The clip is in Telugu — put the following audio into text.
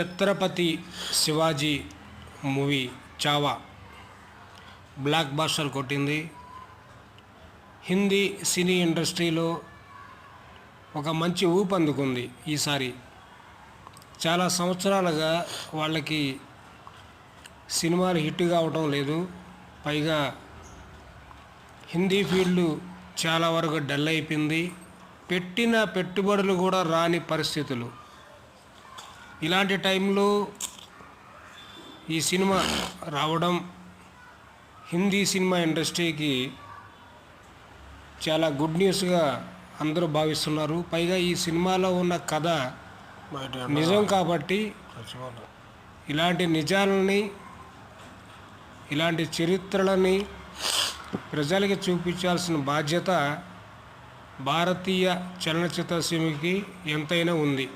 Chhatrapati Shivaji movie Chhaava. Blockbuster కొట్టింది. హిందీ సినీ ఇండస్ట్రీలో ఒక మంచి ఊపు అందుకుంది ఈసారి. చాలా సంవత్సరాలుగా వాళ్ళకి సినిమాలు హిట్ కావటం లేదు. పైగా హిందీ ఫీల్డ్ చాలా వరకు డల్ అయిపోయింది. పెట్టిన పెట్టుబడులు కూడా రాని పరిస్థితులు. ఇలాంటి టైంలో ఈ సినిమా రావడం హిందీ సినిమా ఇండస్ట్రీకి చాలా గుడ్ న్యూస్గా అందరూ భావిస్తున్నారు. పైగా ఈ సినిమాలో ఉన్న కథ నిజం కాబట్టి ఇలాంటి నిజాలని ఇలాంటి చరిత్రలని ప్రజలకి చూపించాల్సిన బాధ్యత భారతీయ చలనచిత్రసీమకి ఎంతైనా ఉంది.